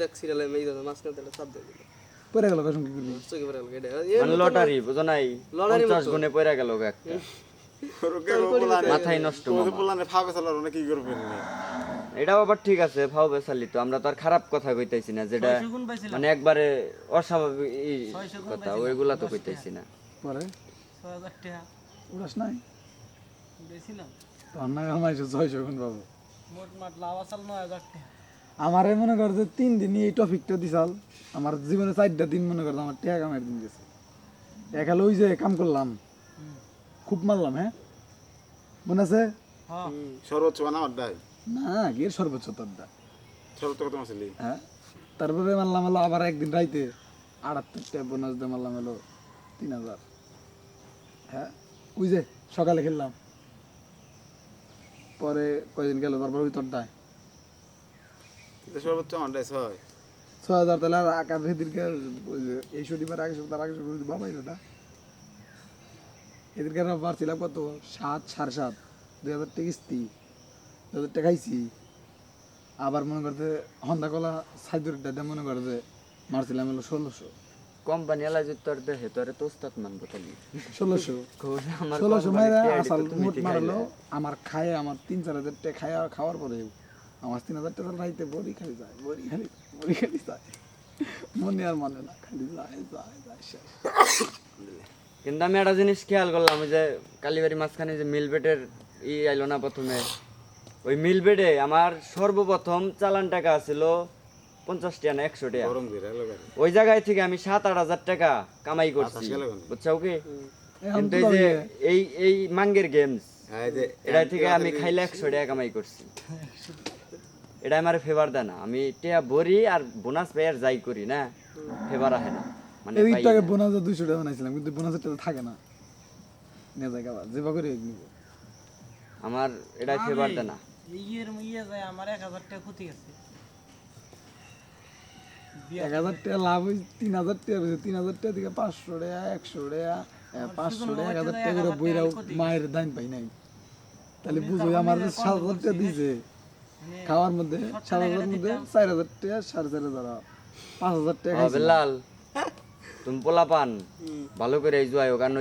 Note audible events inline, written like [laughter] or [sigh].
দেখ সিরিয়ালে মেয়ে দাদা মাঝখানে তাহলে চাপ দিয়ে দিল। পরে গেল কসম কি করবি চোখে পড়ে গেল কেটে মানে লটারি বুঝো নাই? লটারির পঞ্চাশ গুণে পয়রা গেল একটা। মাথায় নষ্ট পোলানে ফাঁকে চালার না কি করবেন এটাও আবার ঠিক আছে ফাও বেসালি তো। আমরা তো আর খারাপ কথা না যেটা মানে একবারে অস্বাভাবিক কথা ওইগুলা তো কইতাইছি না। পরে? ছয় হাজার টাকা। উড়াস নাই? আমার গুণ পাবো। মোট টাকা। আমারে মনে কর যে তিন দিন এই টপিকটা দিছাল। আমার জীবনে চারটা দিন মনে করতো আমার টেকা কামের দিন গেছে। একালে ওই যে কাম করলাম। খুব মারলাম হ্যাঁ? মনে আছে? হ্যাঁ। সর্বোচ্চ মানে আমার না কি এর সর্বোচ্চ তোরটা সর্বোচ্চ কত মাসলি হ্যাঁ? তারপরে মারলাম হলো আবার একদিন রাইতে আটাত্তর টাকা বোনাস দিয়ে মারলাম হলো তিন হাজার। হ্যাঁ? ওই যে সকালে খেললাম। পরে কয়দিন গেল তারপর ওই তোরটায় সর্বোচ্চ আমার দায় ছয়। ছয় হাজার তাহলে আর আকার এদিনকে যে এই শনিবার আগে সপ্তাহ আগে সপ্তাহ বাবাই ওটা এদিনকে পারছিলাম কত? সাত সাড়ে সাত। দুই হাজার টাকা কিস্তি। দুই হাজার টাকা খাইছি। আবার মনে করতে হন্দা কলা সাইদুরটা দিয়ে মনে করে যে মারছিলাম হলো ষোলোশো। কোম্পানি এলা যদি তোর দেহে তোরে তো উস্তাদ মানবো তাহলে। ষোলোশো। আমার ষোলোশো মাইরা আসাল মারলো আমার খায় আমার তিন চার হাজার টাকা খায় খাওয়ার পরে আমার তিন হাজার টাকা রাইতে বড়ি খালি যায় বড়ি খালি বড়ি খালি যায়। মনে আর মানে না খালি যায় যায় যায় শেষ। কিন্তু আমি একটা জিনিস খেয়াল করলাম ওই যে কালীবাড়ি মাঝখানে যে মিল বেডের ই আইলো না প্রথমে? ওই মিল বেডে আমার সর্বপ্রথম চালান টাকা ছিল পঞ্চাশ টাকা না একশো টাকা। ওই জায়গায় থেকে আমি সাত আট হাজার টাকা কামাই করছি? বুঝছ কি? কিন্তু এই যে এই এই মাঙ্গের গেমস হ্যাঁ এটা থেকে আমি খাইলে একশো টাকা কামাই করছি। এটা আমার ফেভার দেয় না। আমি টিয়া ভরি আর বোনাস পাই আর যাই করি না? ফেভার আহে না। মানে। বোনাস দুইশো টাকা বানাইছিলাম কিন্তু বোনাসের টাকা থাকে না। নিয়ে যায় করে আমার এটা ফেভার দেয় না। ইয়ের ইয়ে যায় আমার এক হাজার টাকা ক্ষতি গেছে এক হাজার টাকা লাভ হয়েছে তিন হাজার টাকা হয়েছে তিন হাজার টাকা থেকে পাঁচশো টাকা একশো টাকা পাঁচশো টাকা এক হাজার টাকা করে বইরাও মায়ের দাম পাই নাই। তাহলে বুঝো আমার যে সাত হাজার টাকা দিয়েছে খাওয়ার মধ্যে সাত হাজার মধ্যে চার হাজার টাকা সাড়ে চার হাজার পাঁচ হাজার টাকা ও, বেলাল [laughs] তুমি পোলা পান ভালো করে এই জুয়াই কারণ